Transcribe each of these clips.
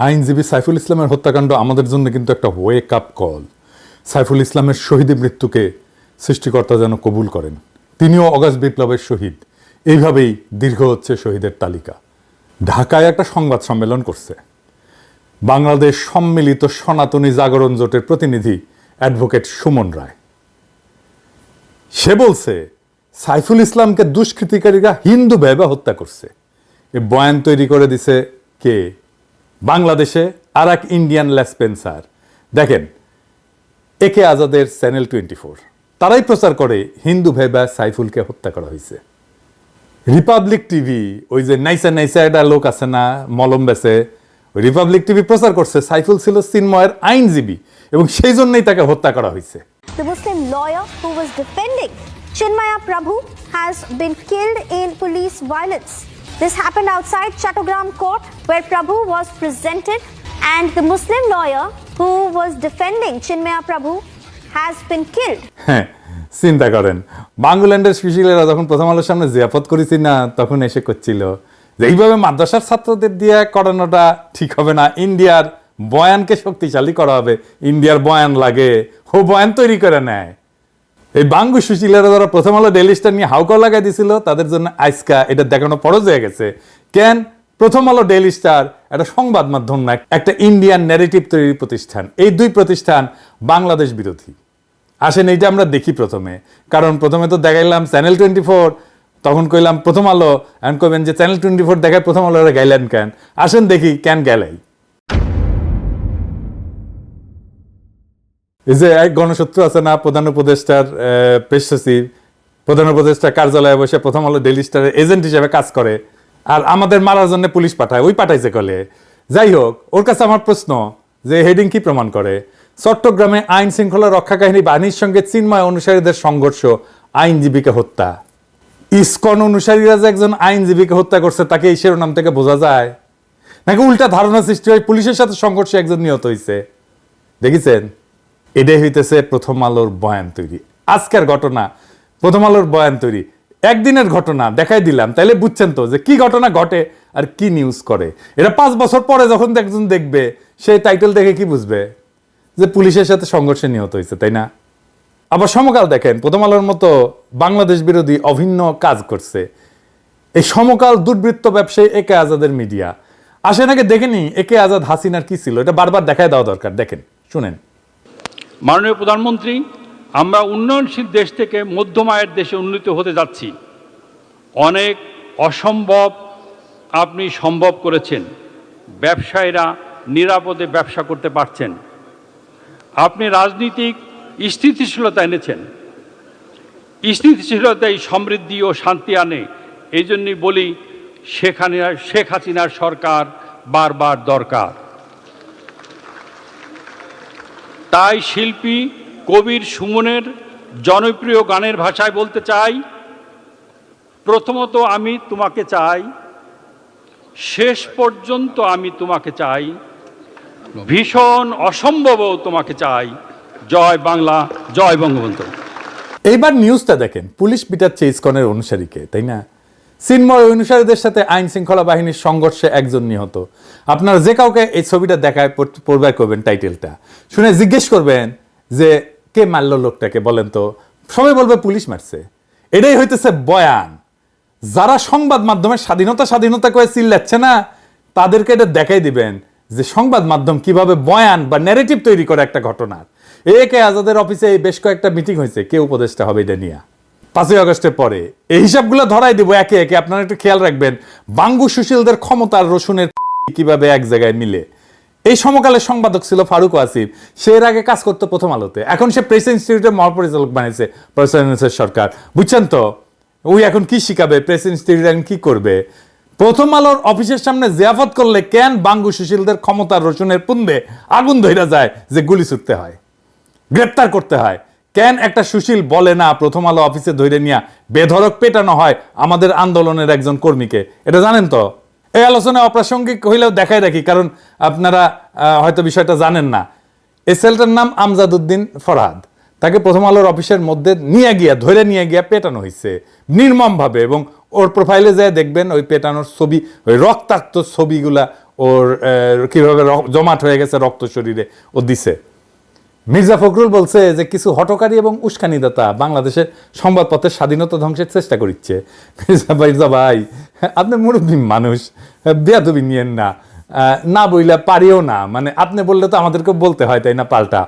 আইনজীবী সাইফুল ইসলামের হত্যাকাণ্ড আমাদের জন্য কিন্তু একটা ওয়েক আপ কল সাইফুল ইসলামের শহীদ মৃত্যুকে সৃষ্টিকর্তা যেন কবুল করেন। তিনিও অগাস্ট বিপ্লবের শহীদ। এইভাবেই দীর্ঘ হচ্ছে শহীদের তালিকা। ঢাকায় একটা সংবাদ সম্মেলন করছে। বাংলাদেশ সম্মিলিত সনাতনী জাগরণ জোটের প্রতিনিধি অ্যাডভোকেট সুমন রায়। সে বলছে, সাইফুল ইসলামকে দুষ্কৃতিকারীরা হিন্দু ভেবে হত্যা করছে। এ বয়ান তৈরি করে দিছে কে? বাংলাদেশে আর এক ইন্ডিয়ান লেসপেন্সার দেখেন, একে আজাদের চ্যানেল টোয়েন্টি ফোর। তারাই প্রচার করে হিন্দু ভেবা সাইফুলকে হত্যা করা হয়েছে। রিপাবলিক টিভি, ওই যে নাইসা নাইসা একটা লোক আছে না, মলম বেছে ওই রিপাবলিক টিভি প্রচার করছে। সাইফুল ছিল চিন্ময়ের আইনজীবী এবং সেই জন্যই তাকে হত্যা করা হয়েছে। The Muslim lawyer who was defending Chinmaya Prabhu has been killed in police violence. This happened outside Chattogram court where Prabhu was presented and the Muslim lawyer who was defending Chinmaya Prabhu has been killed. হ্যাঁ চিন্তা করেন বাংলাল্যান্ডের সুশীলেরা যখন প্রথম আলোর সামনে জিয়াপত করেছি না তখন এসে করছিল যে এইভাবে মাদ্রাসার ছাত্রদের দিয়ে করানোটা ঠিক হবে না ইন্ডিয়ার বয়ানকে শক্তিশালী করা হবে ইন্ডিয়ার বয়ান লাগে ও বয়ান তৈরি করে নেয় এই বাঙ্গু সুশীলেরা যারা প্রথম আলো ডেলি স্টার নিয়ে হাউকা লাগাই দিছিল, তাদের জন্য আজকা এটা দেখানো পরজ হয়ে গেছে। কেন? প্রথম আলো ডেইলি স্টার একটা সংবাদ মাধ্যম না, একটা ইন্ডিয়ান ন্যারেটিভ তৈরির প্রতিষ্ঠান। এই দুই প্রতিষ্ঠান বাংলাদেশ বিরোধী। আসেন, এইটা আমরা দেখি প্রথমে। কারণ প্রথমে তো দেখাইলাম চ্যানেল টোয়েন্টি ফোর তখন কইলাম প্রথম আলো, এখন কইবেন যে চ্যানেল টোয়েন্টি ফোর দেখায় প্রথম আলো গাইলেন কেন? আসেন দেখি কেন গেলাই। এই যে এক গণশত্রু আছে না, প্রধান উপদেষ্টার পেশ সচিব প্রধান উপদেষ্টার কার্যালয়ে বসে প্রথম আলো ডেলি স্টারের এজেন্ট হিসেবে কাজ করে। আর আমাদের মারার জন্য পুলিশ পাঠায়, ওই পাঠাইছে কলে। যাই হোক, ওর কাছে আমার প্রশ্ন যে হেডিং কি প্রমাণ করে? চট্টগ্রামে আইন শৃঙ্খলা রক্ষা কাহিনী বাহিনীর সঙ্গে চিন্ময় অনুসারীদের সংঘর্ষ, আইনজীবীকে হত্যা। ইস্কন অনুসারীরা যে একজন আইনজীবীকে হত্যা করছে, তাকে এই শিরোনাম থেকে বোঝা যায়। নাকি উল্টা ধারণা সৃষ্টি হয় পুলিশের সাথে সংঘর্ষে একজন নিহত হয়েছে দেখেছেন? এটাই হইতেছে প্রথম আলোর বয়ান তৈরি। আজকের ঘটনা, প্রথম আলোর বয়ান তৈরি। একদিনের ঘটনা, দেখাই দিলাম। তাইলে বুঝছেন তো যে কি ঘটনা ঘটে আর কি নিউজ করে। এটা পাঁচ বছর পরে যখন একজন দেখবে, সেই টাইটেল দেখে কি বুঝবে? যে পুলিশের সাথে সংঘর্ষে নিহত হয়েছে, তাই না? আবার সমকাল দেখেন, প্রথম আলোর মতো বাংলাদেশ বিরোধী অভিন্ন কাজ করছে। এই সমকাল দুর্বৃত্ত ব্যবসায়ী একে আজাদের মিডিয়া আসে নাকি দেখেনি একে আজাদ হাসিনার কি ছিল? এটা বারবার দেখায় দেওয়া দরকার। দেখেন, শুনেন। মাননীয় প্রধানমন্ত্রী, আমরা উন্নয়নশীল দেশ থেকে মধ্যম আয়ের দেশে উন্নীত হতে যাচ্ছি। অনেক অসম্ভব আপনি সম্ভব করেছেন। ব্যবসায়ীরা নিরাপদে ব্যবসা করতে পারছেন। আপনি রাজনীতিক স্থিতিশীলতা এনেছেন। স্থিতিশীলতাই সমৃদ্ধি ও শান্তি আনে। এই জন্যই বলি শেখ হাসিনার শেখ হাসিনার সরকার বারবার দরকার। তাই শিল্পী কবির সুমনের জনপ্রিয় গানের ভাষায় বলতে চাই, প্রথমত আমি তোমাকে চাই, শেষ পর্যন্ত আমি তোমাকে চাই, ভীষণ অসম্ভবও তোমাকে চাই। জয় বাংলা, জয় বঙ্গবন্ধু। এইবার নিউজটা দেখেন, পুলিশ পিটাচ্ছে ইসকনের অনুসারীকে, তাই না? চিন্ময় অনুসারীদের সাথে আইন শৃঙ্খলা বাহিনীর সংঘর্ষে একজন নিহত। আপনারা যে কাউকে এই ছবিটা দেখায় পড়- পড়বার করবেন টাইটেলটা। শুনে জিজ্ঞেস করবেন যে, কে মারল লোকটাকে? বলেন তো। সবাই বলবে, পুলিশ মারছে। এটাই হইতেছে বয়ান। যারা সংবাদ মাধ্যমে স্বাধীনতা স্বাধীনতা করে চিল্লাচ্ছে না, তাদেরকে এটা দেখাই দিবেন যে, সংবাদ মাধ্যম কীভাবে বয়ান বা ন্যারেটিভ তৈরি করে একটা ঘটনার। এ কে আজাদের অফিসে বেশ কয়েকটা মিটিং হয়েছে। কে উপদেষ্টা হবে এটা নিয়ে? পাঁচই আগস্টের পরে। এই হিসাবগুলো ধরাই দিব একে একে, আপনারা একটু খেয়াল রাখবেন। বাঙ্গু সুশীলদের ক্ষমতার রসুনের কীভাবে এক জায়গায় মিলে। এই সমকালের সম্পাদক ছিল ফারুক আসিফ। সে এর আগে কাজ করতো প্রথম আলোতে। এখন সে প্রেস ইনস্টিটিউটের মহাপরিচালক বানিয়েছে প্রফেসর সরকার। বুঝছেন তো? ওই এখন কি শিখাবে? প্রেস ইনস্টিটিউট এখন কি করবে? প্রথম আলোর অফিসের সামনে জিয়াফত করলে কেন বাঙ্গু সুশীলদের ক্ষমতার রসুনের পুন্দে আগুন ধইরা যায় যে গুলি ছুটতে হয়? গ্রেপ্তার করতে হয়। কেন একটা সুশীল বলে না প্রথম আলো অফিসে ধরে নিয়ে বেধরক পেটানো হয় আমাদের আন্দোলনের একজন কর্মীকে? এটা জানেন তো? এই আলোচনা অপ্রাসঙ্গিক হইলেও দেখাই রাখি, কারণ আপনারা হয়তো বিষয়টা জানেন না। এই ছেলেটার নাম আমজাদ উদ্দিন ফরহাদ। তাকে প্রথম আলোর অফিসের মধ্যে নিয়ে গিয়া ধরে নিয়ে গিয়া পেটানো হয়েছে নির্মমভাবে, এবং ওর প্রোফাইলে যায় দেখবেন ওই পেটানোর ছবি, ওই রক্তাক্ত ছবিগুলা ওর কীভাবে জমাট হয়ে গেছে রক্ত শরীরে ও দিছে। মির্জা ফখরুল বলছে যে কিছু হটকারী এবং উস্কানিদাতা বাংলাদেশের সংবাদপত্রের স্বাধীনতা ধ্বংসের চেষ্টা করছে মির্জা মির্জা ভাই আপনি মুরব্বী মানুষ বেয়াদবি নিয়েন না। না বইলে পারিও না। মানে আপনি বললে তো আমাদেরকে বলতে হয় তাই না পাল্টা?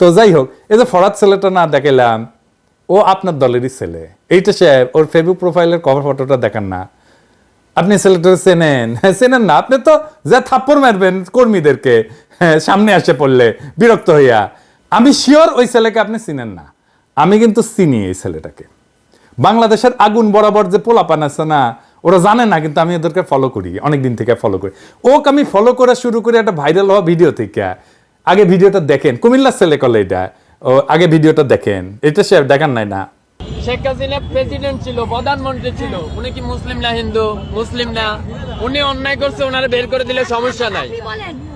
তো যাই হোক এই যে ফরাদ ছেলেটা না দেখাইলাম ও আপনার দলেরই ছেলে। এইটা সে ওর ফেসবুক প্রোফাইলের কভার ফটোটা দেখান না। আপনি ছেলেটা চেনেন? হ্যাঁ, চেনেন না। আপনি তো যা থাপ্পড় মারবেন কর্মীদেরকে হ্যাঁ, সামনে আসে পড়লে বিরক্ত হইয়া। আমি শিওর ওই ছেলেকে আপনি চিনেন না। আমি কিন্তু চিনি এই ছেলেটাকে। বাংলাদেশের আগুন বরাবর যে পোলাপান আছে না, ওরা জানে না, কিন্তু আমি ওদেরকে ফলো করি অনেক দিন থেকে ফলো করি। ওকে আমি ফলো করা শুরু করি একটা ভাইরাল হওয়া ভিডিও থেকে, আগে ভিডিওটা দেখেন, কুমিল্লার ছেলে কলে এটা, ও আগে ভিডিওটা দেখেন। এটা সে দেখান নাই না। শেখ হাসিনা প্রেসিডেন্ট ছিল, প্রধানমন্ত্রী ছিল, উনি কি মুসলিম না হিন্দু? মুসলিম না। উনি অন্যায় করছে ওনারে বের করে দিলে সমস্যা নাই।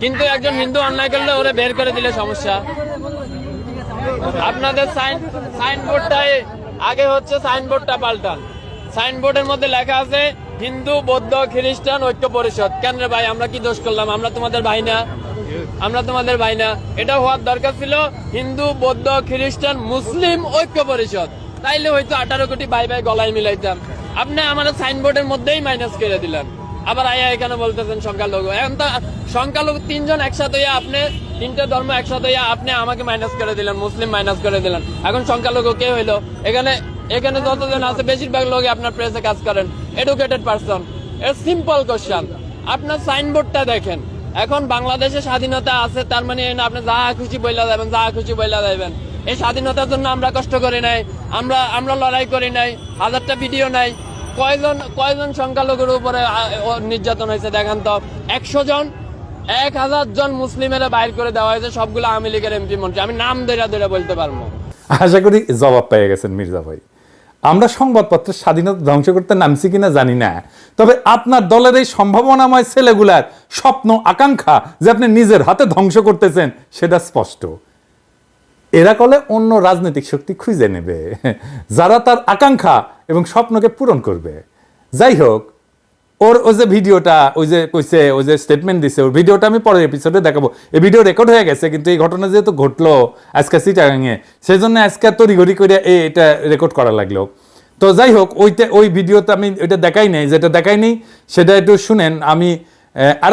কিন্তু একজন হিন্দু অন্যায় করলে ওরে বের করে দিলে সমস্যা। আপনাদের সাইন, সাইনবোর্ডটাই, আগে হচ্ছে সাইনবোর্ডটা পাল্টান। সাইনবোর্ডের মধ্যে লেখা আছে, হিন্দু, বৌদ্ধ, খ্রিস্টান, ঐক্য পরিষদ। কেন ভাই, আমরা কি দোষ করলাম? আমরা তোমাদের ভাই না। আমরা তোমাদের ভাই না। এটা হওয়ার দরকার ছিল হিন্দু, বৌদ্ধ, খ্রিস্টান, মুসলিম, ঐক্য পরিষদ। তাইলে হয়তো আঠারো কোটি ভাই ভাই গলায় মিলাইতাম। আপনি আমার সাইনবোর্ডের মধ্যেই মাইনাস করে দিলেন। আবার আয়া এখানে বলতেছেন সংখ্যালঘু। এখন তো সংখ্যালঘু তিনজন একসাথে আপনি তিনটে ধর্ম একসাথে আপনি আমাকে মাইনাস করে দিলেন, মুসলিম মাইনাস করে দিলেন। এখন সংখ্যালঘু কে হইল? এখানে এখানে যতজন আছে, বেশিরভাগ লোক আপনার প্রেসে কাজ করেন। এডুকেটেড পারসন এর সিম্পল কোশ্চেন আপনার সাইনবোর্ডটা দেখেন। এখন বাংলাদেশে স্বাধীনতা আছে, তার মানে আপনি যা খুশি বইলা যাবেন যা খুশি বইলা যাবেন এই স্বাধীনতার জন্য আমরা কষ্ট করি নাই, আমরা আমরা লড়াই করি নাই, হাজারটা ভিডিও নাই। কয়জন কয়জন সংখ্যালঘুর উপরে নির্যাতন হয়েছে, দেখেন তো। একশো জন এক হাজার জন মুসলিমেরা বাইর করে দেওয়া হয়েছে, সবগুলো আওয়ামী লীগের এমপি মন্ত্রী। আমি নাম ধরে ধরে বলতে পারব। আশা করি জবাব পেয়ে গেছেন মির্জা ভাই। আমরা সংবাদপত্রের স্বাধীনতা ধ্বংস করতে নামছি কিনা জানি না। তবে আপনার দলের এই সম্ভাবনাময় ছেলেগুলার স্বপ্ন, আকাঙ্ক্ষা যে আপনি নিজের হাতে ধ্বংস করতেছেন, সেটা স্পষ্ট। এরা কলে অন্য রাজনৈতিক শক্তি খুঁজে নেবে, যারা তার আকাঙ্ক্ষা এবং স্বপ্নকে পূরণ করবে। যাই হোক ওর ওই যে ভিডিওটা, ওই যে কইছে, ওই যে স্টেটমেন্ট দিছে ওর ভিডিওটা আমি পরের এপিসোডে দেখাবো। এই ভিডিও রেকর্ড হয়ে গেছে, কিন্তু এই ঘটনা যেহেতু ঘটলো আজকে সিটাগাঙে সেই জন্য আজকে তড়িঘড়ি করে এই এটা রেকর্ড করা লাগল। তো যাই হোক ওইটা ওই ভিডিওতে আমি ওইটা দেখাই নাই, যেটা দেখাই নেই, সেটা একটু শুনেন, আমি আর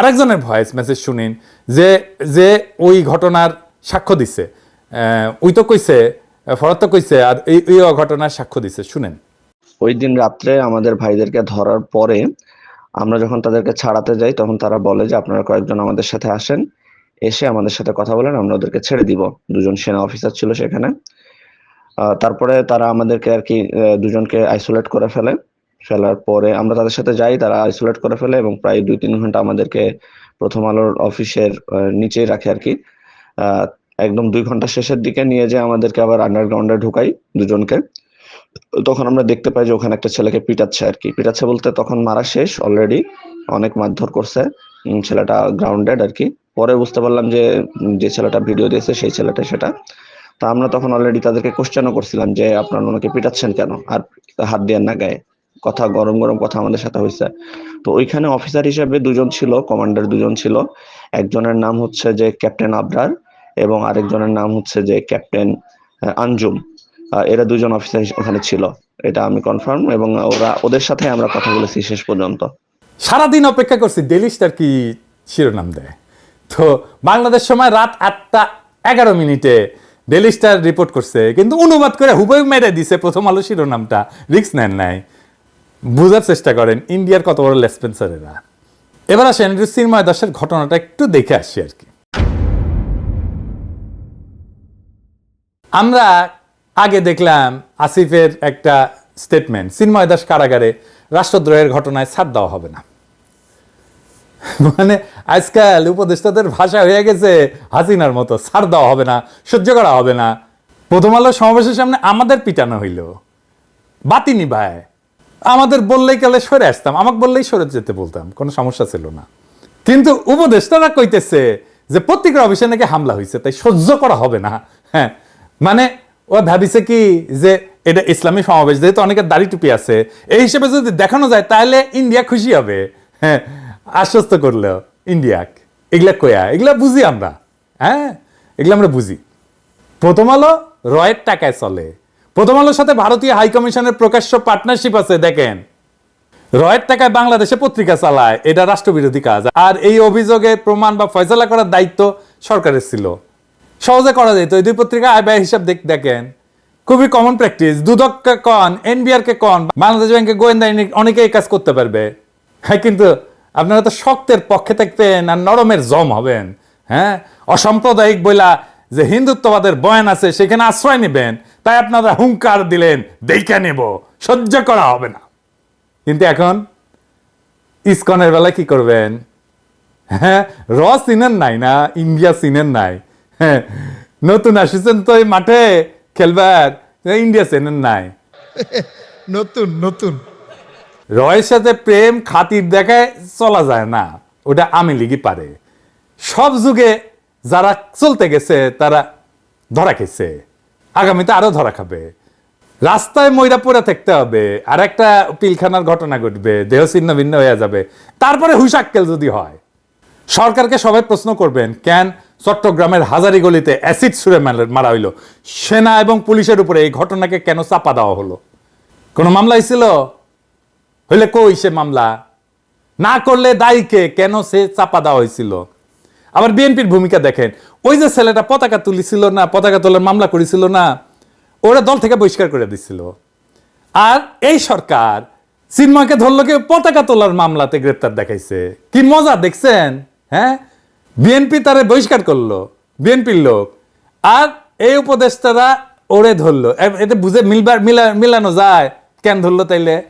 আরেকজনের ভয়েস মেসেজ শুনেন, যে যে ওই ঘটনার সাক্ষ্য দিছে। ওই তো কইছে ফরত তো কইছে, আর এই এই ঘটনার সাক্ষ্য দিছে, শুনেন। ওই দিন রাত্রে আমাদের ভাইদেরকে ধরার পরে আমরা যখন তাদেরকে ছাড়াতে যাই, তখন তারা বলে যে, আপনারা কয়েকজন আমাদের সাথে আসেন, এসে আমাদের সাথে কথা বলেন, আমরা ওদেরকে ছেড়ে দিব। দুজন সেনা অফিসার ছিল সেখানে। তারপরে তারা আমাদেরকে আর কি দুজনকে আইসোলেট করে ফেলে। ফেলার পরে আমরা তাদের সাথে যাই, তারা আইসোলেট করে ফেলে এবং প্রায় দুই তিন ঘণ্টা আমাদেরকে প্রথম আলোর অফিসের নিচেই রাখে আর কি। একদম দুই ঘণ্টা শেষের দিকে নিয়ে যেয়ে আমাদেরকে আবার আন্ডারগ্রাউন্ডে ঢুকাই দুজনকে। তখন আমরা দেখতে পাই যে ওখানে একটা ছেলেকে পিটাচ্ছে আর কি। পিটাচ্ছে বলতে তখন মারা শেষ অলরেডি অনেক মারধর করছে। ছেলেটা গ্রাউন্ডেড আর কি। পরে বুঝতে পারলাম যে যে ছেলেটা ভিডিও দিয়েছে সেই ছেলেটা সেটা। তা আমরা তখন অলরেডি তাদেরকে কোশ্চেনও করছিলাম যে, আপনারা ওনাকে পিটাচ্ছেন কেন? আর হাত দিয়ে না গায়ে। কথা গরম গরম কথা আমাদের সাথে হয়েছে। তো ওইখানে অফিসার হিসেবে দুজন ছিল কমান্ডার দুজন ছিল। একজনের নাম হচ্ছে যে ক্যাপ্টেন আবরার এবং আরেকজনের নাম হচ্ছে যে ক্যাপ্টেন আঞ্জুম। এরা দুজন অফিসার ওখানে ছিল, এটা আমি কনফার্ম এবং ওরা, ওদের সাথে আমরা কথা বলেছি শেষ পর্যন্ত। সারাদিন অপেক্ষা করছি ডেলি স্টার কি শিরোনাম দেয়? তো বাংলাদেশ সময় রাত আটটা এগারো মিনিটে ডেলি স্টার রিপোর্ট করছে, কিন্তু অনুবাদ করে হুবই মেরে দিছে, প্রথম আলো শিরোনামটা রিক্স নেন নাই। বোঝার চেষ্টা করেন, ইন্ডিয়ার কত বড় লেসপেন্সার এরা। এবার আসেন সিনেমা দাসের ঘটনাটা একটু দেখে আসি আর কি। আমরা আগে দেখলাম আসিফের একটা স্টেটমেন্ট চিন্ময় দাস কারাগারে রাষ্ট্রদ্রোহের ঘটনায় ছাড় দেওয়া হবে না। মানে আজকাল উপদেষ্টাদের ভাষা হয়ে গেছে, হাসিনার মতো, ছাড় দেওয়া হবে না, সহ্য করা হবে না। প্রথম আলো সমাবেশের সামনে আমাদের পিটানো হইল। বাতি নিভায় আমাদের বললেই কালে সরে আসতাম, আমাকে বললেই সরে যেতে বলতাম, কোনো সমস্যা ছিল না। কিন্তু উপদেষ্টারা কইতেছে যে পত্রিকার অফিসে নাকি হামলা হয়েছে তাই সহ্য করা হবে না। হ্যাঁ মানে ও ভাবিছে কি যে এটা ইসলামী সমাবেশ, যেহেতু অনেকের দাড়ি টুপি আছে, এই হিসেবে যদি দেখানো যায়, তাহলে ইন্ডিয়া খুশি হবে। হ্যাঁ আশ্বস্ত করল ইন্ডিয়াক। এগুলা কয়া? এগুলা বুঝি আমরা। হ্যাঁ এগুলা আমরা বুঝি। প্রথম আলো রয়ের টাকায় চলে। প্রথম আলোর সাথে ভারতীয় হাই কমিশনের প্রকাশ্য পার্টনারশিপ আছে, দেখেন। রয়ের টাকায় বাংলাদেশে পত্রিকা চালায়, এটা রাষ্ট্রবিরোধী কাজ। আর এই অভিযোগের প্রমাণ বা ফয়সলা করার দায়িত্ব সরকারের ছিল। সহজে করা যেত এই দুই পত্রিকা আয় ব্যয় হিসাব দেখ দেখেন। খুবই কমন প্র্যাকটিস দুদককে কন, এনবিআর কে কন, বাংলাদেশ ব্যাংকে গোয়েন্দা অনেকে এই কাজ করতে পারবে। হ্যাঁ কিন্তু আপনারা তো শক্তের পক্ষে থাকবেন আর নরমের জম হবেন। হ্যাঁ অসাম্প্রদায়িক বইলা যে হিন্দুত্ববাদের বয়ান আছে, সেখানে আশ্রয় নেবেন। তাই আপনারা হুঙ্কার দিলেন, দেখে নেব, সহ্য করা হবে না। কিন্তু এখন ইসকনের বেলায় কি করবেন? হ্যাঁ র সিনের নাই না, ইন্ডিয়া সিনের নাই। হ্যাঁ নতুন আসিছেন তো এই মাঠে খেলবার? ইন্ডিয়া সিনের নাই। নতুন নতুন। রয়ের সাথে প্রেম খাতির দেখায় চলা যায় না ওটা আমি লিগি পারে। সব যুগে যারা চলতে গেছে তারা ধরা খেয়েছে। আগামীতে আরও ধরা খাবে। রাস্তায় ময়রা পড়ে থাকতে হবে। আর একটা পিলখানার ঘটনা ঘটবে দেহ ছিন্ন ভিন্ন হয়ে যাবে। তারপরে হুশাক্কেল যদি হয় সরকারকে সবাই প্রশ্ন করবেন কেন চট্টগ্রামের হাজারি গলিতে অ্যাসিড ছুড়ে মারা হইল। সেনা এবং পুলিশের উপরে এই ঘটনাকে কেন চাপা দেওয়া হলো? কোনো মামলা হয়েছিল হইলে কই সে মামলা? না করলে দায়ীকে কেন সে চাপা দেওয়া হয়েছিল আবার বিএনপির ভূমিকা দেখেন। ওই যে ছেলেটা পতাকা তুলিছিল না, পতাকা তোলার মামলা করেছিল না, ওরা দল থেকে বহিষ্কার করে দিছিল। আর এই সরকার চিন্ময়কে ধরলো কি পতাকা তোলার মামলাতে গ্রেপ্তার দেখাইছে। কি মজা, দেখছেন? হ্যাঁ? বিএনপি তারে বহিষ্কার করল বিএনপির লোক, আর এই উপদেষ্টারা ওরে ধরলো। এতে বুঝে মিলবার, মিলা, মিলানো যায়। কেন ধরলো তাইলে?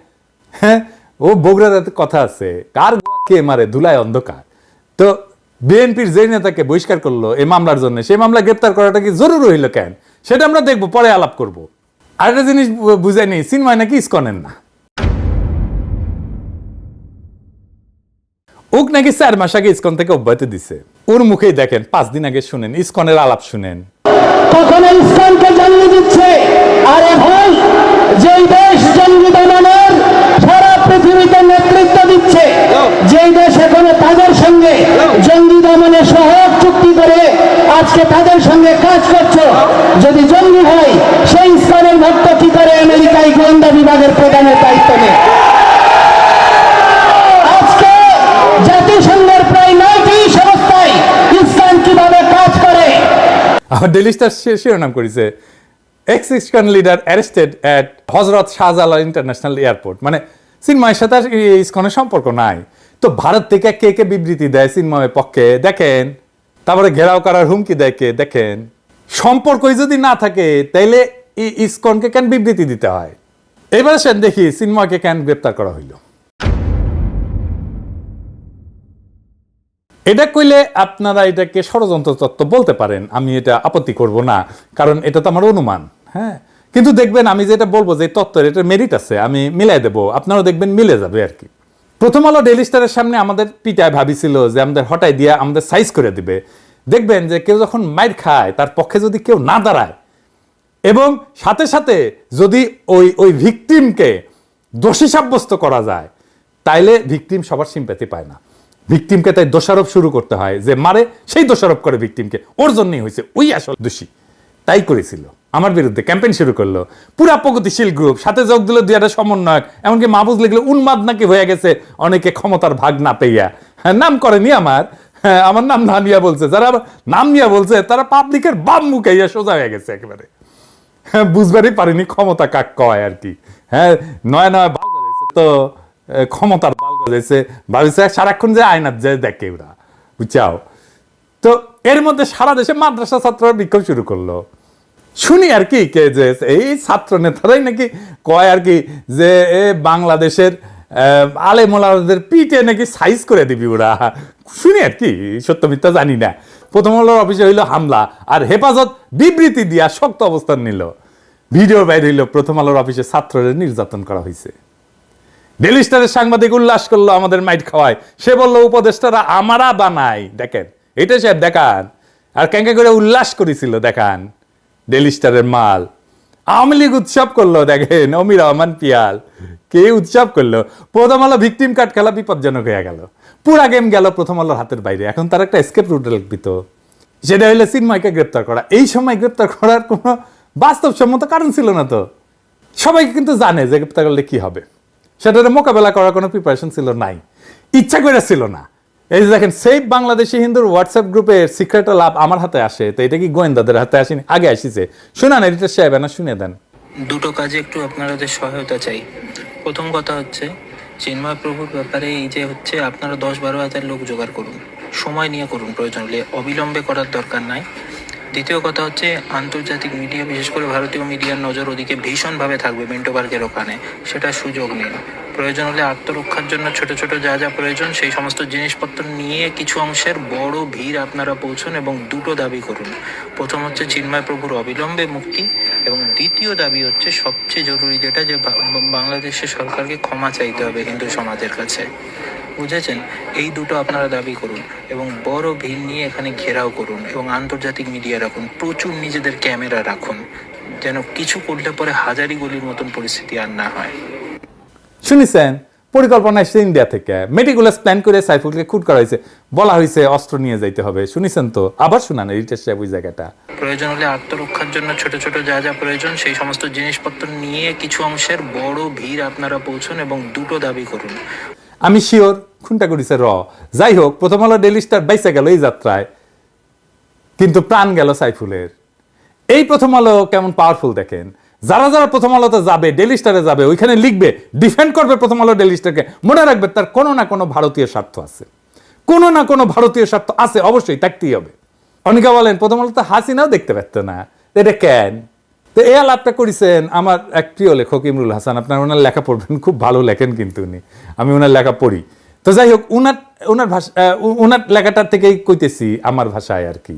হ্যাঁ ও বগুড়াতে কথা আছে, কার কে মারে, ধুলায় অন্ধকার। তো বিএনপির যে নেতাকে বহিষ্কার করল এই মামলার জন্য, সেই মামলা গ্রেপ্তার করাটা কি জরুরি হইল কেন? সেটা আমরা দেখব, পরে আলাপ করব। আরেকটা জিনিস বু- বুঝাই নি সিনেমায় নাকি ইস্কনের না। ওক নাকি চার মাস আগে ইস্কন থেকে অব্যাহতি দিছে? ওর মুখেই দেখেন, পাঁচ দিন আগে শুনেন, ইস্কনের আলাপ শুনেন। জন্ম দিচ্ছে? দেশ জঙ্গি সারা পৃথিবীতে নেতৃত্ব দিচ্ছে দেশ এখনও তাদের সঙ্গে জঙ্গি দমনে সহজ চুক্তি করে আজকে তাদের সঙ্গে কাজ করছ। যদি জঙ্গি হয়, সেই ইসলামের ভক্ত কি করে আমেরিকায় গোয়েন্দা বিভাগের প্রধানের দায়িত্ব নেয় আজকে জাতিসংঘের প্রায় নয়টি সংস্থায় ইসলাম কীভাবে কাজ করে আমার ডেলি স্টার শিরোনাম করেছে ex ISKCON leader arrested at Hazrat Shahjalal international airport মানে চিন্ময়ের সাথে ইস্কনের সম্পর্ক নাই। তো ভারত থেকে কে কে বিবৃতি দেয় চিন্ময়ের পক্ষে? দেখেন। তারপরে ঘেরাও করার হুমকি দেয় কে? দেখেন। সম্পর্কই যদি না থাকে, তাইলে ইস্কনকে কেন বিবৃতি দিতে হয়? এবার সেন দেখি চিন্ময়কে কেন গ্রেপ্তার করা হইল। এটা কইলে আপনারা এটাকে ষড়যন্ত্র তত্ত্ব বলতে পারেন, আমি এটা আপত্তি করব না, কারণ এটা তো আমার অনুমান হ্যাঁ? কিন্তু দেখবেন আমি যেটা বলব যে তত্ত্বের এটা মেরিট আছে, আমি মিলাই দেবো, আপনারাও দেখবেন মিলে যাবে আর কি। প্রথম আলো ডেলি স্টারের সামনে আমাদের পিটায় ভাবিছিল যে আমাদের হটাই দিয়ে আমাদের সাইজ করে দিবে। দেখবেন যে কেউ যখন মাইর খায়, তার পক্ষে যদি কেউ না দাঁড়ায়, এবং সাথে সাথে যদি ওই ওই ভিকটিমকে দোষী সাব্যস্ত করা যায়, তাইলে ভিকটিম সবার সিম্প্যাথি পায় না। ভিকটিমকে তাই দোষারোপ শুরু করতে হয় যে মারে সেই দোষারোপ করে ভিকটিমকে। ওর জন্যই হয়েছে ওই আসল দোষী। তাই করেছিল। আমার বিরুদ্ধে ক্যাম্পেইন শুরু করল। পুরা প্রগতিশীল গ্রুপ সাথে যোগ দিল দুই একটা সমন্বয়ক এমনকি মাহবুজ লিখলো উন্মাদ নাকি হয়ে গেছে অনেকে ক্ষমতার ভাগ না পেইয়া। হ্যাঁ নাম করেনি আমার। হ্যাঁ আমার নাম না নিয়া বলছে। যারা নাম নিয়া বলছে তারা পাবলিকের বাম মুখে ইয়া সোজা হয়ে গেছে একেবারে। হ্যাঁ, বুঝবারই পারিনি ক্ষমতা কাক কয় আর কি। হ্যাঁ নয় নয় তো ক্ষমতার বাল গজাইছে। ভাবিছে, সারাক্ষণ যে আয়নার যায় দেখে ওরা, বুঝছাও? তো এর মধ্যে সারা দেশে মাদ্রাসা ছাত্ররা বিক্ষোভ শুরু করল। শুনি আর কি কে যে এই ছাত্র নেতারাই নাকি কয় আর কি যে, এ, বাংলাদেশের আলে মোলাদের পিঠে নাকি সাইজ করে দিবি ওরা। শুনি আর কি, সত্য মিথ্যা জানি না। প্রথম আলোর অফিসে হইল হামলা, আর হেফাজত বিবৃতি দিয়া শক্ত অবস্থান নিল। ভিডিও বাইর হইল, প্রথম আলোর অফিসে ছাত্রদের নির্যাতন করা হয়েছে ডেলি স্টারের সাংবাদিক উল্লাস করল আমাদের মাইট খাওয়ায়। সে বলল, উপদেষ্টারা আমারা বানাই দেখেন এটা সাহেব, দেখান। আর ক্যাঙ্কা করে উল্লাস করেছিল, দেখান ডেলি স্টারের মাল। আওয়ামী লীগ উৎসব করল, দেখেন, অমির রহমান পিয়াল। কে উৎসব করল? প্রথম আলো ভিকটিম কার্ড খেলা বিপজ্জনক হয়ে গেল। পুরা গেম গেল প্রথম আলোর হাতের বাইরে। এখন তার একটা স্কেপ রুট লিখিত সেটা হইলে সিনময়কে গ্রেপ্তার করা। এই সময় গ্রেপ্তার করার কোনো বাস্তবসম্মত কারণ ছিল না তো। সবাই কিন্তু জানে যে গ্রেপ্তার করলে কি হবে। সেটার মোকাবেলা করার কোনো প্রিপারেশন ছিল নাই। ইচ্ছা করে ছিল না। এই যে দেখেন সেফ বাংলাদেশি হিন্দুর হোয়াটসঅ্যাপ গ্রুপের সিক্রেট লাভ আমার হাতে আসে, তো এটা কি গোয়েন্দাদের হাতে আসেনি? আগে আসিছে। শোনান এডিটর সাহেব না শুনে দেন। দুটো কাজে একটু আপনাদের সহায়তা চাই। প্রথম কথা হচ্ছে চিন্ময় প্রভুর ব্যাপারে এই যে হচ্ছে, আপনারা দশ বারো হাজার লোক জোগাড় করুন। সময় নিয়ে করুন প্রয়োজন হলে। অবিলম্বে করার দরকার নাই। দ্বিতীয় কথা হচ্ছে, আন্তর্জাতিক মিডিয়া, বিশেষ করে ভারতীয় মিডিয়ার নজর ওদিকে ভীষণভাবে থাকবে মিন্টো পার্কের ওখানে। সেটা সুযোগ নিন প্রয়োজন হলে আত্মরক্ষার জন্য ছোট ছোট যা যা প্রয়োজন, সেই সমস্ত জিনিসপত্র নিয়ে কিছু অংশের বড় ভিড় আপনারা পৌঁছন এবং দুটো দাবি করুন। প্রথম হচ্ছে চিন্ময় প্রভুর অবিলম্বে মুক্তি এবং দ্বিতীয় দাবি হচ্ছে সবচেয়ে জরুরি যেটা যে বাংলাদেশের সরকারকে ক্ষমা চাইতে হবে হিন্দু সমাজের কাছে। বুঝেছেন? এই দুটো আপনারা দাবি করুন এবং বড় ভিড় নিয়ে এখানে ঘেরাও করুন এবং আন্তর্জাতিক মিডিয়া রাখুন। প্রচুর নিজেদের ক্যামেরা রাখুন। যেন কিছু করলে পরে হাজারি গলির মতন পরিস্থিতি আর না হয়। শুনেছেন? পরিকল্পনা এসেছে ইন্ডিয়া থেকে। মেটিকুলাস প্ল্যান করে সাইফুলকে খুট করা হয়েছে। বলা হয়েছে অস্ত্র নিয়ে যাইতে হবে। শুনেছেন তো? আবার শুনান এডিটর সাহেব ওই জায়গাটা। প্রয়োজন হলে আত্মরক্ষার জন্য ছোট ছোট যা যা প্রয়োজন সেই সমস্ত জিনিসপত্র নিয়ে কিছু অংশের বড় ভিড় আপনারা পৌঁছন এবং দুটো দাবি করুন। আমি শিওর খুনটা করেছে র। যাই হোক প্রথম আলো ডেলি স্টার বাইসে গেল এই যাত্রায়। কিন্তু প্রাণ গেল সাইফুলের। এই প্রথম আলো কেমন পাওয়ারফুল দেখেন। যারা যারা প্রথম আলোতে যাবে ডেলি স্টারে যাবে, ওইখানে লিখবে ডিফেন্ড করবে প্রথম আলো ডেলি স্টারকে মনে রাখবে, তার কোনো না কোনো ভারতীয় স্বার্থ আছে। কোনো না কোনো ভারতীয় স্বার্থ আছে, অবশ্যই, থাকতেই হবে। অনেকে বলেন, প্রথম আলোতে হাসিনাও দেখতে পারতো না। এটা কেন? তো এই আলাপটা করেছেন আমার এক প্রিয় লেখক ইমরুল হাসান। আপনার ওনার লেখা পড়বেন, খুব ভালো লেখেন কিন্তু উনি। আমি ওনার লেখা পড়ি। তো যাই হোক, উনার ওনার ভাষা ওনার লেখাটার থেকেই কইতেছি আমার ভাষায় আর কি।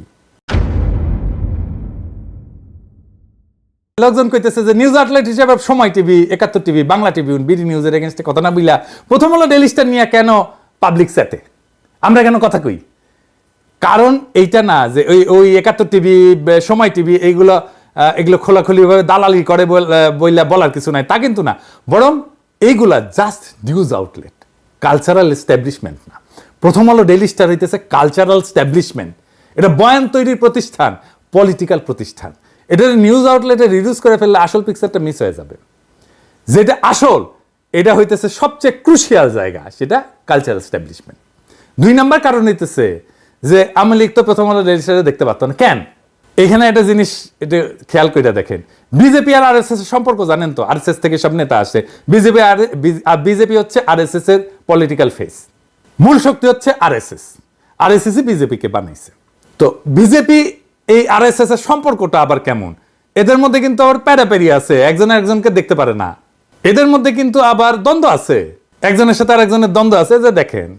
লোকজন কইতেছে যে, নিউজ আউটলেট হিসেবে সময় টিভি, একাত্তর টিভি, বাংলা টিভি, বিডি নিউজের এগেনস্টে কথা না বুঝলা প্রথম হলো ডেলি স্টার নিয়ে কেন পাবলিক সেটে আমরা কেন কথা কই? কারণ এইটা না যে, ওই ওই একাত্তর টিভি সময় টিভি, এইগুলো এগুলো খোলাখুলিভাবে দালালি করে বইলা বলার কিছু নাই। তা কিন্তু না। বরং এইগুলা just news outlet cultural establishment না। প্রথম আলো ডেলি স্টার হইতেছে কালচারাল স্ট্যাবলিশমেন্ট এটা বয়ান তৈরির প্রতিষ্ঠান পলিটিক্যাল প্রতিষ্ঠান। এটা নিউজ আউটলেটে রিডিউস করে ফেললে আসল পিকচারটা মিস হয়ে যাবে। যেটা আসল, এটা হইতেছে সবচেয়ে ক্রুশিয়াল জায়গা, সেটা কালচারাল স্ট্যাবলিশমেন্ট দুই নাম্বার কারণ হইতেছে যে আমি লীগ তো প্রথম আলো রেজিস্টারে দেখতে পারতো না। কেন? এখানে একটা জিনিস এটা খেয়াল করে দেখেন। বিজেপি আর আরএসএস সম্পর্ক জানেন তো? আরএসএস থেকে সব নেতা আসে। বিজেপি আর বিজেপি হচ্ছে আরএসএস এর পলিটিক্যাল ফেস মূল শক্তি হচ্ছে আরএসএস আরএসএস বিজেপিকে বানাইছে। তো বিজেপি এই আরএসএস এর সম্পর্কটা আবার কেমন? এদের মধ্যে কিন্তু আবার প্যারাপেরি আছে। একজন একজনকে দেখতে পারে না। এদের মধ্যে কিন্তু আবার দ্বন্দ্ব আছে। একজনের সাথে আর একজনের দ্বন্দ্ব আছে। যে দেখেন।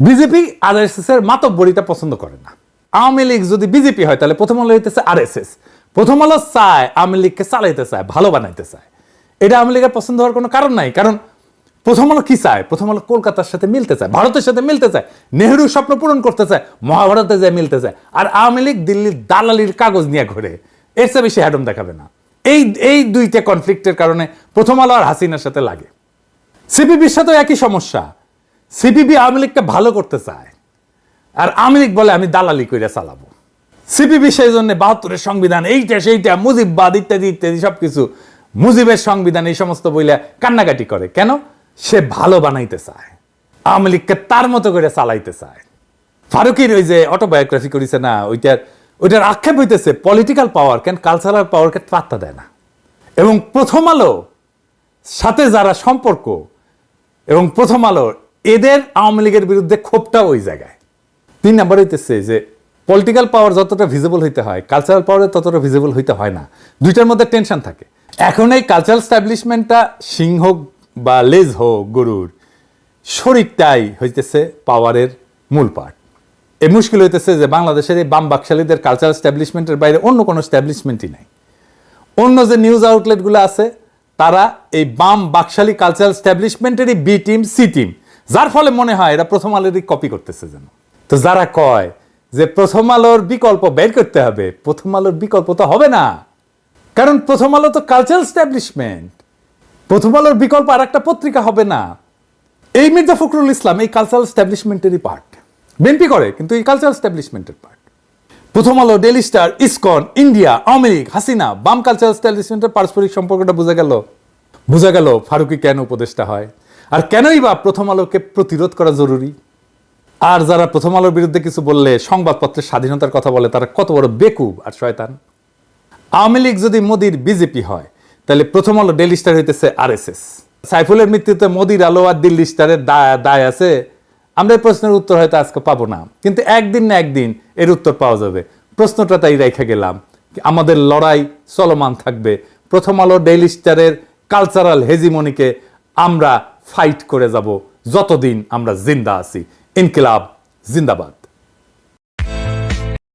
বিজেপি আর এস এর মাতব্বরিটা পছন্দ করে না। আওয়ামী লীগ যদি বিজেপি হয়, তাহলে প্রথম আলো হইতেছে আর এস এস প্রথম আলো চায় আওয়ামী লীগকে চালাইতে চায়, ভালো বানাইতে চায়। এটা আওয়ামী লীগের পছন্দ হওয়ার কোনো কারণ নাই, কারণ প্রথম আলো কি চায়? প্রথম আলো কলকাতার সাথে মিলতে চায়, ভারতের সাথে মিলতে চায়, নেহরুর স্বপ্ন পূরণ করতে চায়, মহাভারতে যায় মিলতে চায়, আর আওয়ামী লীগ দিল্লির দালালির কাগজ নিয়ে ঘুরে। এর চেয়ে বেশি হ্যাডম দেখাবে না। এই এই দুইটা কনফ্লিক্টের কারণে প্রথম আলো আর হাসিনার সাথে লাগে। সিপিবির সাথেও একই সমস্যা। সিপিবি আওয়ামী লীগকে ভালো করতে চায়। আর আওয়ামী লীগ বলে আমি দালালি করে চালাবো। সিপিবি সেই জন্য বাহাত্তরের সংবিধান, এইটা, সেইটা, মুজিববাদ ইত্যাদি ইত্যাদি, সবকিছু। মুজিবের সংবিধান এই সমস্ত বইলে কান্নাকাটি করে। কেন? সে ভালো বানাইতে চায়। আওয়ামী লীগকে তার মতো করে চালাইতে চায়। ফারুকির ওই যে অটোবায়োগ্রাফি করেছে না, ওইটার ওইটার আক্ষেপ হইতেছে পলিটিক্যাল পাওয়ার কেন? কালচারাল পাওয়ারকে পাত্তা দেয় না। এবং প্রথম আলো সাথে যারা সম্পর্ক, এবং প্রথম আলো এদের আওয়ামী লীগের বিরুদ্ধে ক্ষোভটা ওই জায়গায়। তিন নাম্বার হইতেছে যে পলিটিক্যাল পাওয়ার যতটা ভিজিবল হইতে হয় কালচারাল পাওয়ারে ততটা ভিজিবল হইতে হয় না। দুইটার মধ্যে টেনশন থাকে। এখন এই কালচারাল স্ট্যাবলিশমেন্টটা সিংহ বা লেজ হোক, গরুর শরীরটাই হইতেছে পাওয়ারের মূল পার্ট এই মুশকিল হইতেছে যে বাংলাদেশের এই বাম বাকশালীদের কালচারাল স্ট্যাবলিশমেন্টের বাইরে অন্য কোনো স্ট্যাবলিশমেন্টই নাই। অন্য যে নিউজ আউটলেটগুলো আছে, তারা এই বাম বাকশালী কালচারাল স্ট্যাবলিশমেন্টেরই বি টিম সি টিম যার ফলে মনে হয় এরা প্রথম আলোরই কপি করতেছে যেন। তো যারা কয় যে প্রথম আলোর বিকল্প বের করতে হবে, প্রথম আলোর বিকল্প তো হবে না। কারণ প্রথম আলো তো কালচারাল স্ট্যাবলিশমেন্ট প্রথম আলোর বিকল্প আর একটা পত্রিকা হবে না। এই মির্জা ফখরুল ইসলাম এই কালচারাল স্ট্যাবলিশমেন্টেরই পার্ট বিএনপি করে, কিন্তু এই cultural স্ট্যাবলিশমেন্টের part Prothom Alo Daily Star ISKCON India league, Hasina, বাম কালচারাল স্ট্যাবলিশমেন্টের পারস্পরিক সম্পর্কটা বোঝা গেল। বোঝা গেল ফারুকি কেন উপদেষ্টা হয়? আর কেনই বা প্রথম আলোকে প্রতিরোধ করা জরুরি? আর যারা প্রথম আলোর বিরুদ্ধে কিছু বললে সংবাদপত্রের স্বাধীনতার কথা বলে, তারা কত বড় বেকুব আর শয়তান। আওয়ামী লীগ যদি মোদির বিজেপি হয়, তাহলে প্রথম আলো ডেলি স্টার হইতেছে আর এস এস সাইফুলের মৃত্যুতে মোদির আলো আর দিল্লি স্টারের দায় দায় আছে। আমরা এই প্রশ্নের উত্তর হয়তো আজকে পাবো না। কিন্তু একদিন না একদিন এর উত্তর পাওয়া যাবে। প্রশ্নটা তাই রেখে গেলাম আমাদের লড়াই চলমান থাকবে। প্রথম আলো ডেইলি স্টারের কালচারাল হেজিমনিকে আমরা ফাইট করে যাব। যতদিন আমরা জিন্দা আছি। इनकलाब जिंदाबाद।